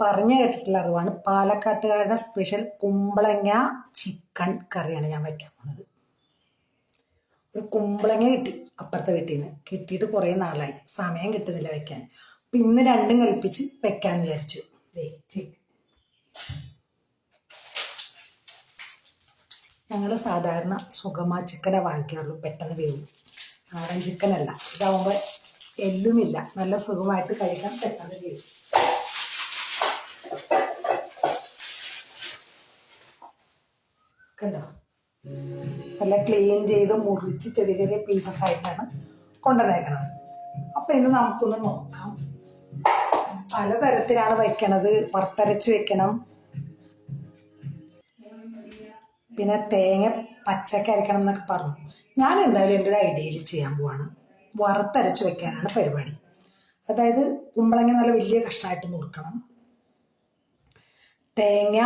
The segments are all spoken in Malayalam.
പറഞ്ഞു കേട്ടിട്ടുള്ള അറിവാണ് പാലക്കാട്ടുകാരുടെ സ്പെഷ്യൽ കുമ്പളങ്ങ ചിക്കൻ കറിയാണ് ഞാൻ വയ്ക്കാൻ പോകുന്നത് ഒരു കുമ്പളങ്ങ കിട്ടി അപ്പുറത്തെ വീട്ടിൽ നിന്ന് കിട്ടിയിട്ട് കുറേ നാളായി. സമയം കിട്ടുന്നില്ല വെക്കാൻ അപ്പം ഇന്ന് രണ്ടും കൽപ്പിച്ച് വെക്കാൻ വിചാരിച്ചു. ഞങ്ങൾ സാധാരണ സുഖമാ ചിക്കനെ വാങ്ങിക്കാറുള്ളൂ. പെട്ടെന്ന് വേവും നാടൻ ചിക്കനല്ല ഇതാവുമ്പോൾ എല്ലുമില്ല. നല്ല സുഖമായിട്ട് കഴിക്കാൻ പെട്ടെന്ന് വേവും നല്ല ക്ലീൻ ചെയ്ത് മുറിച്ച് ചെറിയ ചെറിയ പീസസ് ആയിട്ടാണ് കൊണ്ടുവന്നേക്കണത്. അപ്പൊ ഇത് നമുക്കൊന്ന് നോക്കാം. പലതരത്തിലാണ് വെക്കണത് വറുത്തരച്ച് വെക്കണം. പിന്നെ തേങ്ങ പച്ചക്ക അരക്കണം എന്നൊക്കെ പറഞ്ഞു. ഞാൻ എന്തായാലും എന്റെ ഒരു ഐഡിയയിൽ ചെയ്യാൻ പോവാണ്. വറുത്തരച്ച് വെക്കാനാണ് പരിപാടി. അതായത് കുമ്പളങ്ങ നല്ല വലിയ കഷ്ണമായിട്ട് നുറുക്കണം തേങ്ങ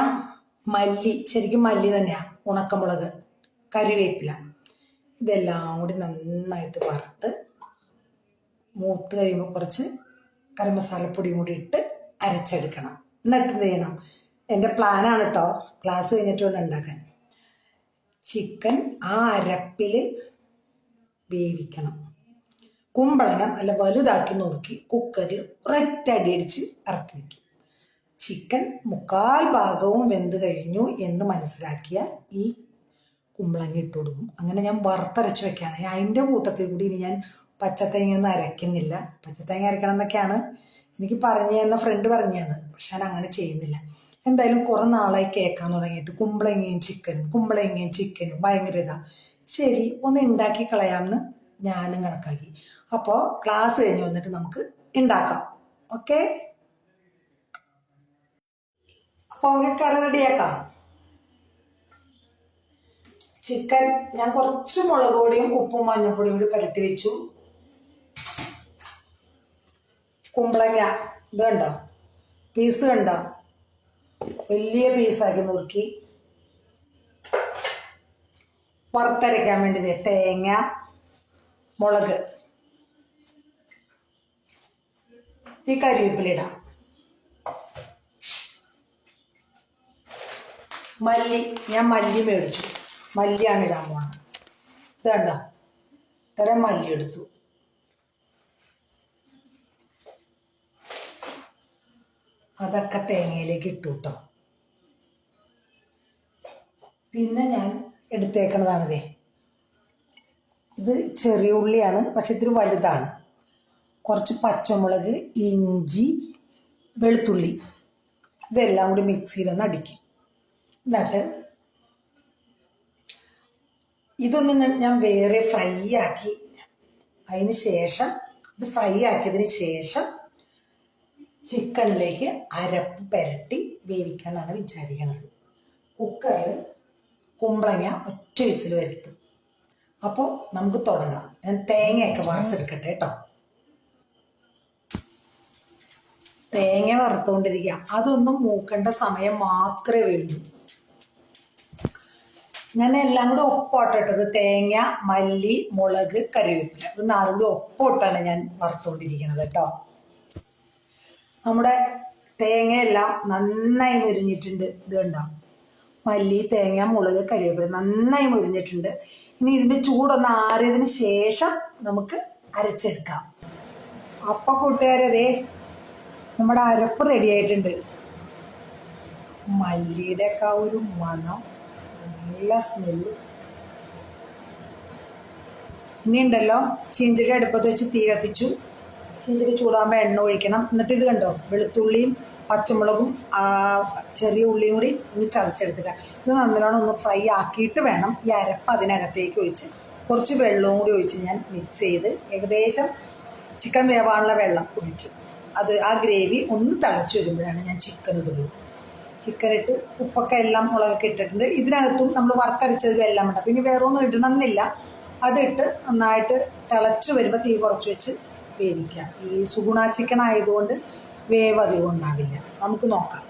മല്ലി ശരിക്കും മല്ലി തന്നെയാണ് ഉണക്കമുളക് കറിവേപ്പില. ഇതെല്ലാം കൂടി നന്നായിട്ട് വറുത്ത് മൂത്ത് കഴിയുമ്പോൾ കുറച്ച് കറി മസാലപ്പൊടിയും കൂടി ഇട്ട് അരച്ചെടുക്കണം. എന്നിട്ട് എന്ത് ചെയ്യണം? എന്റെ പ്ലാനാണ് കേട്ടോ ക്ലാസ് കഴിഞ്ഞിട്ട് വേണം ഉണ്ടാക്കാൻ. ചിക്കൻ ആ അരപ്പിൽ വേവിക്കണം. കുമ്പളങ്ങ നല്ല വലുതാക്കി നോക്കി. കുക്കറിൽ ഒരൊറ്റ അടിയടിച്ച് ഇറക്കി വയ്ക്കും ചിക്കൻ മുക്കാൽ ഭാഗവും വെന്ത് കഴിഞ്ഞു എന്ന് മനസ്സിലാക്കിയ ഈ കുമ്പളങ്ങ ഇട്ട് കൊടുക്കും. അങ്ങനെ ഞാൻ വറുത്തരച്ച് വെക്കാണ്. അതിന്റെ കൂട്ടത്തിൽ കൂടി ഇനി ഞാൻ പച്ചത്തേങ്ങ ഒന്നും അരയ്ക്കുന്നില്ല പച്ചത്തേങ്ങ അരയ്ക്കണം എന്നൊക്കെയാണ് എനിക്ക് പറഞ്ഞു തന്ന ഫ്രണ്ട് പറഞ്ഞു തന്നത്. പക്ഷെ ഞാൻ അങ്ങനെ ചെയ്യുന്നില്ല. എന്തായാലും കുറേ നാളായി കേൾക്കാൻ തുടങ്ങിയിട്ട് കുമ്പളങ്ങയും ചിക്കനും കുമ്പളങ്ങയും ചിക്കനും ഭയങ്കര ഇതാ. ശരി ഒന്ന് ഉണ്ടാക്കി കളയാമെന്ന് ഞാനും കണക്കാക്കി. അപ്പോൾ ക്ലാസ് കഴിഞ്ഞ് വന്നിട്ട് നമുക്ക് ഉണ്ടാക്കാം. ഓക്കെ അപ്പോൾ കറി റെഡിയാക്കാം ചിക്കൻ ഞാൻ കുറച്ച് മുളക് പൊടിയും ഉപ്പും മഞ്ഞൾപ്പൊടിയും കൂടി പുരട്ടി വെച്ചു. കുമ്പളങ്ങ ഇത് കണ്ടോ? പീസ് കണ്ടോ? വലിയ പീസാക്കി നുറുക്കി. വറുത്തരയ്ക്കാൻ വേണ്ടി തേങ്ങ മുളക്. ഈ കരിവേപ്പിലിടാം മല്ലി ഞാൻ മല്ലി മേടിച്ചു. മല്ലിയാണ് ഇടാൻ പോണത്. ഇത് കണ്ടോ ഇത്തരം മല്ലി എടുത്തു. അതൊക്കെ തേങ്ങയിലേക്ക് ഇട്ടു കേട്ടോ പിന്നെ ഞാൻ എടുത്തേക്കണതാണിതേ. ഇത് ചെറിയ ഉള്ളിയാണ് പക്ഷെ ഇത്തിരി വലുതാണ്. കുറച്ച് പച്ചമുളക് ഇഞ്ചി വെളുത്തുള്ളി. ഇതെല്ലാം കൂടി മിക്സിയിലൊന്ന് അടിക്കും എന്നിട്ട് ഇതൊന്ന് ഞാൻ- വേറെ ഫ്രൈ ആക്കി. അതിന് ശേഷം ഇത് ഫ്രൈ ആക്കിയതിന് ശേഷം ചിക്കനിലേക്ക് അരപ്പ് പുരട്ടി വേവിക്കാനാണ് വിചാരിക്കുന്നത് കുക്കറിൽ കുമ്പളങ്ങ ഒറ്റ വിസിൽ വരുത്തും. അപ്പോൾ നമുക്ക് തുടങ്ങാം. ഞാൻ തേങ്ങയൊക്കെ വറുത്തെടുക്കട്ടെ കേട്ടോ. തേങ്ങ വറുത്തുകൊണ്ടിരിക്കുക അതൊന്നും മൂക്കേണ്ട സമയം മാത്രമേ വേണ്ടൂ. ഞാൻ എല്ലാം കൂടെ ഒപ്പോട്ടിട്ടത് തേങ്ങ മല്ലി മുളക് കറിവേപ്പില. ഇത് നാലും കൂടി ഒപ്പോട്ടാണ് ഞാൻ വറുത്തുകൊണ്ടിരിക്കുന്നത് കേട്ടോ. നമ്മുടെ തേങ്ങയെല്ലാം നന്നായി മുരിഞ്ഞിട്ടുണ്ട്. ഇത് കണ്ടോ? മല്ലി തേങ്ങ മുളക് കറിവേപ്പില നന്നായി മുരിഞ്ഞിട്ടുണ്ട്. ഇനി ഇതിന്റെ ചൂടൊന്ന് ആറിയതിന് ശേഷം നമുക്ക് അരച്ചെടുക്കാം. അപ്പം കൂട്ടുകാരതേ നമ്മുടെ അരപ്പ് റെഡി ആയിട്ടുണ്ട്. മല്ലിയുടെ ഒക്കെ ഒരു മണം. നല്ല സ്മെല്ല് ഇനി ഉണ്ടല്ലോ ചീഞ്ചിരി അടുപ്പത്ത് വെച്ച് തീ കത്തിച്ചു. ചീഞ്ചിരി ചൂടാകുമ്പോൾ എണ്ണ ഒഴിക്കണം. എന്നിട്ട് ഇത് കണ്ടോ വെളുത്തുള്ളിയും പച്ചമുളകും ചെറിയ ഉള്ളിയും കൂടി ഒന്ന് ചതച്ചെടുക്കുക ഇത് നല്ലോണം ഒന്ന് ഫ്രൈ ആക്കിയിട്ട് വേണം ഈ അരപ്പ് അതിനകത്തേക്ക് ഒഴിച്ച്. കുറച്ച് വെള്ളവും കൂടി ഒഴിച്ച് ഞാൻ മിക്സ് ചെയ്ത് ഏകദേശം ചിക്കൻ വേവാനുള്ള വെള്ളം ഒഴിക്കും. അത് ആ ഗ്രേവി ഒന്ന് തിളച്ച് വരുമ്പോഴാണ് ഞാൻ ചിക്കൻ ഇടുന്നത്. ചിക്കൻ ഇട്ട് ഉപ്പൊക്കെ എല്ലാം മുളകൊക്കെ ഇട്ടിട്ടുണ്ട്. ഇതിനകത്തും നമ്മൾ വറുത്തരച്ചതിലും എല്ലാം ഉണ്ട് പിന്നെ വേറെ ഒന്നും ഇടണമെന്നില്ല അതിട്ട് നന്നായിട്ട് തിളച്ച് വരുമ്പോൾ തീ കുറച്ച് വെച്ച് വേവിക്കാം. ഈ സുഗുണ ചിക്കൻ ആയതുകൊണ്ട് വേവ് അധികം ഉണ്ടാവില്ല. നമുക്ക് നോക്കാം.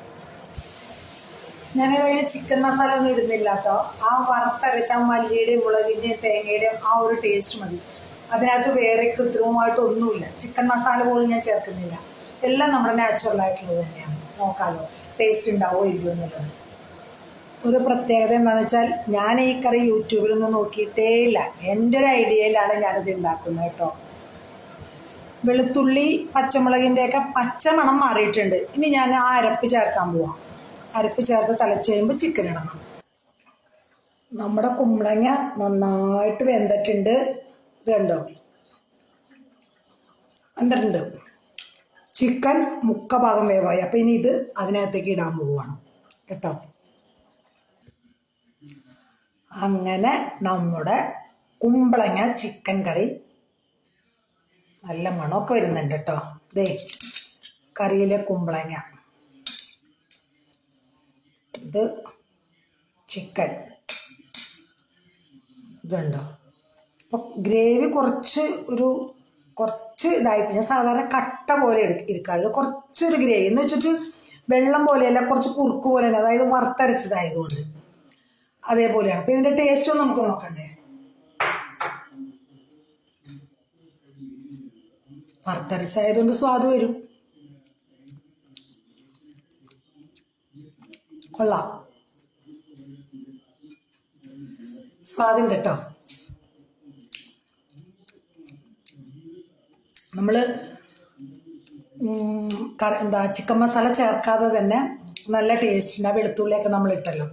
ഞാൻ അതിന് ചിക്കൻ മസാല ഒന്നും ഇടുന്നില്ല കേട്ടോ. ആ വറുത്തരച്ച മല്ലിയുടെയും മുളകിന്റെയും തേങ്ങയുടെയും ആ ഒരു ടേസ്റ്റ് മതി. അതിനകത്ത് വേറെ കൃത്രിമമായിട്ടൊന്നുമില്ല ചിക്കൻ മസാല പോലും ഞാൻ ചേർക്കുന്നില്ല. എല്ലാം നമ്മുടെ നാച്ചുറൽ ആയിട്ടുള്ളത് തന്നെയാണ്. നോക്കാമല്ലോ ടേസ്റ്റ് ഉണ്ടാവോ ഇല്ലയോ എന്നുള്ളത് ഒരു പ്രത്യേകത എന്താണെന്ന് വെച്ചാൽ ഞാൻ ഈ കറി യൂട്യൂബിലൊന്നും നോക്കിയിട്ടേ ഇല്ല. എന്റെ ഒരു ഐഡിയയിലാണ് ഞാനിത് ഉണ്ടാക്കുന്നത് കേട്ടോ. വെളുത്തുള്ളി പച്ചമുളകിന്റെയൊക്കെ പച്ചമണം മാറിയിട്ടുണ്ട്. ഇനി ഞാൻ ആ അരപ്പ് ചേർക്കാൻ പോവാം. അരപ്പ് ചേർത്ത് തിളച്ച് കഴിയുമ്പോൾ ചിക്കൻ ഇടണം. നമ്മുടെ കുമ്പളങ്ങ നന്നായിട്ട് വെന്തിട്ടുണ്ട്. ഇത് കണ്ടോ? വെന്തിട്ടുണ്ട്. ചിക്കൻ മുക്ക ഭാഗം വേവായി അപ്പം ഇനി ഇത് അതിനകത്തേക്ക് ഇടാൻ പോവുകയാണ്. കേട്ടോ? അങ്ങനെ നമ്മുടെ കുമ്പളങ്ങ ചിക്കൻ കറി. നല്ല മണമൊക്കെ വരുന്നുണ്ട് കേട്ടോ. ദേ കറിയിലെ കുമ്പളങ്ങ. ഇത് ചിക്കൻ. ഇതുണ്ടോ? അപ്പോൾ ഗ്രേവി കുറച്ച് ഒരു കുറച്ച് ഇതായി. ഞാൻ സാധാരണ കട്ട പോലെ എടുക്ക ഇരിക്കാറ് ഇത് കുറച്ചൊരു ഗ്രേവി. എന്ന് വെച്ചിട്ട് വെള്ളം പോലെയല്ല കുറച്ച് കുറുക്ക് പോലെയല്ല. അതായത് വറുത്തരച്ചതായതുകൊണ്ട്. അതേപോലെയാണ്. അപ്പം ഇതിന്റെ ടേസ്റ്റ് ഒന്ന് നമുക്ക് നോക്കണ്ടേ? വറുത്തരച്ചായതുകൊണ്ട് സ്വാദ് വരും. കൊള്ളാം. സ്വാദുണ്ട് കേട്ടോ. നമ്മൾ എന്താ ചിക്കൻ മസാല ചേർക്കാതെ തന്നെ നല്ല ടേസ്റ്റ് ഉണ്ട്. ആ വെളുത്തുള്ളിയൊക്കെ നമ്മൾ ഇട്ടല്ലോ.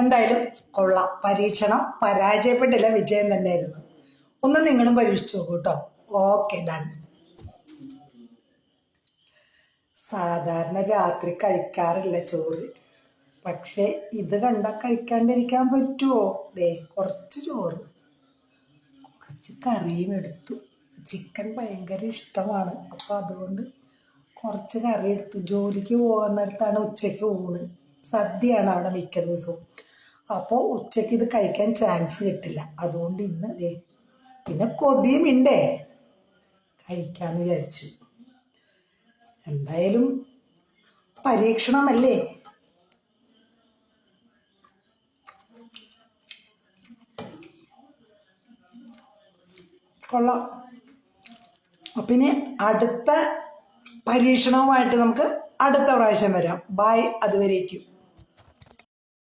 എന്തായാലും കൊള്ളാം. പരീക്ഷണം പരാജയപ്പെട്ടില്ല. വിജയം തന്നെയായിരുന്നു. ഒന്ന് നിങ്ങളും പരീക്ഷിച്ചു നോക്കൂ കേട്ടോ. ഓക്കെ ഡൺ സാധാരണ രാത്രി കഴിക്കാറില്ല ചോറ്. പക്ഷേ ഇത് കണ്ടാൽ കഴിക്കാണ്ടിരിക്കാൻ പറ്റുമോ ദേ കുറച്ച് ചോറ്. കുറച്ച് കറിയും എടുത്തു. ചിക്കൻ ഭയങ്കര ഇഷ്ടമാണ്. അപ്പോൾ അതുകൊണ്ട് കുറച്ച് കറി എടുത്തു. ജോലിക്ക് പോകുന്നിടത്താണ് ഉച്ചയ്ക്ക് ഊണ്. സദ്യയാണ് അവിടെ മിക്ക ദിവസവും. അപ്പോൾ ഉച്ചയ്ക്ക് ഇത് കഴിക്കാൻ ചാൻസ് കിട്ടില്ല. അതുകൊണ്ട് ഇന്ന് ദേ പിന്നെ കൊതിയും ഉണ്ടേ കഴിക്കാമെന്ന് വിചാരിച്ചു. എന്തായാലും പരീക്ഷണമല്ലേ? കൊള്ളാം. ഇനി അടുത്ത പരീക്ഷണവുമായിട്ട് നമുക്ക് അടുത്ത പ്രാവശ്യം വരാം. ബായ് അതുവരേക്കും.